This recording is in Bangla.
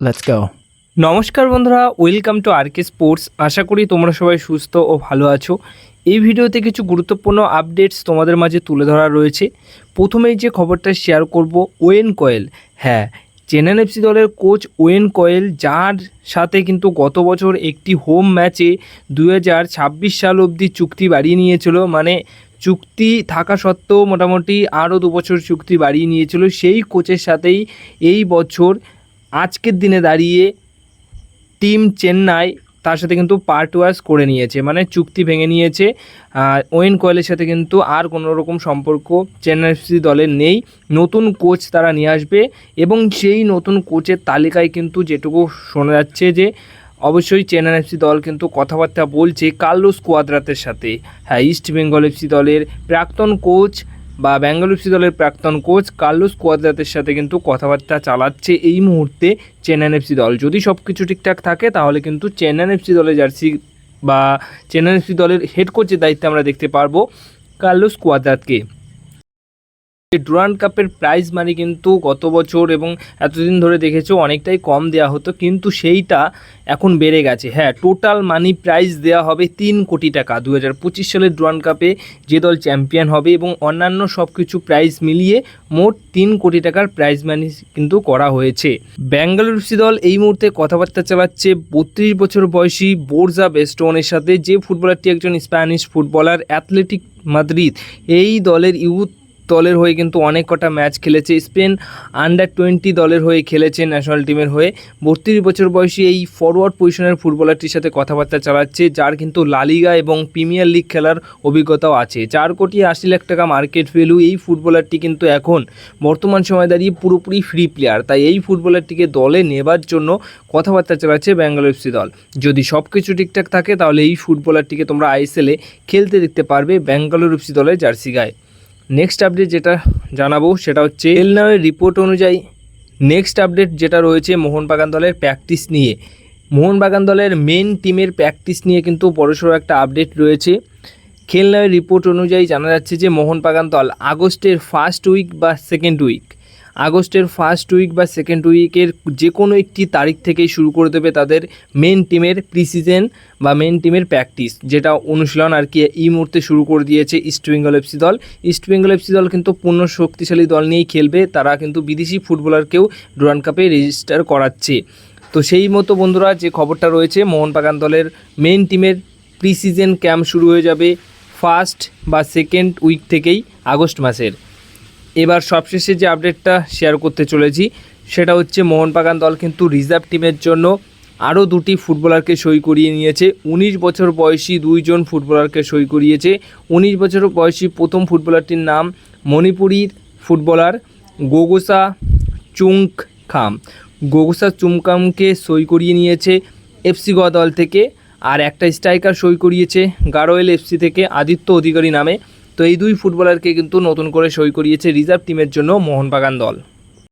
Let's go. নমস্কার বন্ধুরা ওয়েলকাম টু আরকে স্পোর্টস আশা করি তোমরা সবাই সুস্থ ও ভালো আছো। এই ভিডিওতে কিছু গুরুত্বপূর্ণ আপডেটস তোমাদের মাঝে তুলে ধরা রয়েছে। প্রথমেই যে খবরটা শেয়ার করব ওয়েন কয়েল হ্যাঁ চেন্নাই এফসি দলের কোচ ওয়েন কয়েল যার সাথে কিন্তু গত বছর একটি হোম ম্যাচে দু হাজার ছাব্বিশ সাল অবধি চুক্তি বাড়িয়ে নিয়েছিল। মানে চুক্তি থাকা সত্ত্বেও মোটামুটি আরও দু বছর চুক্তি বাড়িয়ে নিয়েছিল। সেই কোচের সাথেই এই বছর আজকের দিনে দাঁড়িয়ে টিম চেন্নাই তার সাথে কিন্তু পার্ট ওয়াশ করে নিয়েছে মানে চুক্তি ভেঙে নিয়েছে। ওয়েন কয়েলের সাথে কিন্তু আর কোনো রকম সম্পর্ক চেন্নাই এফসি দলের নেই। নতুন কোচ তারা নিয়ে আসবে এবং সেই নতুন কোচের তালিকায় কিন্তু যেটুকু শোনা যাচ্ছে যে, অবশ্যই চেন্নাই এফসি দল কিন্তু কথাবার্তা বলছে কার্লোস কোয়াদ্রাতের সাথে। হ্যাঁ ইস্ট বেঙ্গল এফসি দলের প্রাক্তন কোচ বা বেঙ্গল এফসি দলের প্রাক্তন কোচ কার্লোস কোয়াদ্রাতের সাথে কিন্তু কথাবার্তা চালাচ্ছে এই মুহূর্তে চেন্নাইন এফসি দল। যদি সব কিছু ঠিকঠাক থাকে, তাহলে কিন্তু চেন্নাইন এফসি দলের জার্সি বা চেন্নাইন এফসি দলের হেড কোচের দায়িত্বে আমরা দেখতে পারব কার্লোস কোয়াদ্রাতকে। ডুরান্ড কাপের প্রাইজ মানি কিন্তু গত বছর এবং এতদিন ধরে দেখেছ অনেকটাই কম দেওয়া হতো, কিন্তু সেইটা এখন বেড়ে গেছে। হ্যাঁ টোটাল মানি প্রাইজ দেওয়া হবে তিন কোটি টাকা। দু হাজার পঁচিশ সালের ডুরান্ড কাপে যে দল চ্যাম্পিয়ন হবে এবং অন্যান্য সব কিছু প্রাইজ মিলিয়ে মোট তিন কোটি টাকার প্রাইজ মানি কিন্তু করা হয়েছে। ব্যাঙ্গালোর এফসি দল এই মুহূর্তে কথাবার্তা চালাচ্ছে বত্রিশ বছর বয়সী বোর্জা বেস্টোনের সাথে। যে ফুটবলারটি একজন স্প্যানিশ ফুটবলার অ্যাথলেটিক মাদ্রিদ এই দলের ইউথ দলের হয়ে কিন্তু অনেক কটা ম্যাচ খেলেছে। স্পেন আন্ডার টোয়েন্টি দলের হয়ে খেলেছে ন্যাশনাল টিমের হয়ে। বত্রিশ বছর বয়সী এই ফরওয়ার্ড পজিশনের ফুটবলারটির সাথে কথাবার্তা চালাচ্ছে, যার কিন্তু লালিগা এবং প্রিমিয়ার লিগ খেলার অভিজ্ঞতাও আছে। চার কোটি আশি লাখ টাকা মার্কেট ভ্যালু এই ফুটবলারটি কিন্তু এখন বর্তমান সময় দাঁড়িয়ে পুরোপুরি ফ্রি প্লেয়ার তাই এই ফুটবলারটিকে দলে নেবার জন্য কথাবার্তা চালাচ্ছে ব্যাঙ্গালোর এফসি দল। যদি সব কিছু ঠিকঠাক থাকে, তাহলে এই ফুটবলারটিকে তোমরা আইএসএলে খেলতে দেখতে পারবে ব্যাঙ্গালোর এফসি দলের জার্সি গায়ে। নেক্সট আপডেট যেটা জানাব সেটা হচ্ছে এলনাওয়ের রিপোর্ট অনুযায়ী নেক্সট আপডেট যেটা রয়েছে মোহনবাগান দলের প্র্যাকটিস নিয়ে। মোহনবাগান দলের মেন টিমের প্র্যাকটিস নিয়ে কিন্তু বড়সড় একটা আপডেট রয়েছে। খেলনাওয়ের রিপোর্ট অনুযায়ী জানা যাচ্ছে যে মোহনবাগান দল আগস্টের ফার্স্ট উইক বা সেকেন্ড উইক আগস্টের ফার্স্ট উইক বা সেকেন্ড উইকের যে কোনো একটি তারিখ থেকেই শুরু করে দেবে তাদের মেন টিমের প্রিসিজন বা মেন টিমের প্র্যাকটিস যেটা অনুশীলন আর কি এই মুহূর্তে শুরু করে দিয়েছে ইস্ট বেঙ্গল এফসি দল। ইস্ট বেঙ্গল এফসি দল কিন্তু পূর্ণ শক্তিশালী দল নিয়েই খেলবে, তারা কিন্তু বিদেশি ফুটবলারকেও ডুরান কাপে রেজিস্টার করাচ্ছে। তো সেই মতো বন্ধুরা, যে খবরটা রয়েছে, মোহনবাগান দলের মেন টিমের প্রিসিজন ক্যাম্প শুরু হয়ে যাবে ফার্স্ট বা সেকেন্ড উইক থেকেই আগস্ট মাসের। এবার সবশেষে যে আপডেটটা শেয়ার করতে চলেছি, সেটা হচ্ছে মোহনবাগান দল কিন্তু রিজার্ভ টিমের জন্য আরও দুটি ফুটবলারকে সই করিয়ে নিয়েছে। উনিশ বছর বয়সী দুইজন ফুটবলারকে সই করিয়েছে। উনিশ বছর বয়সী প্রথম ফুটবলারটির নাম মণিপুরীর ফুটবলার গোগোসা চুংক খাম গোগোসা চুমকামকে সই করিয়ে নিয়েছে এফসি গোয়া দল থেকে, আর একটা স্ট্রাইকার সই করিয়েছে গারোয়েল এফসি থেকে আদিত্য অধিকারী নামে। তো এই দুই ফুটবলারকে কিন্তু নতুন করে সই করিয়েছে রিজার্ভ টিমের জন্য মোহনবাগান দল।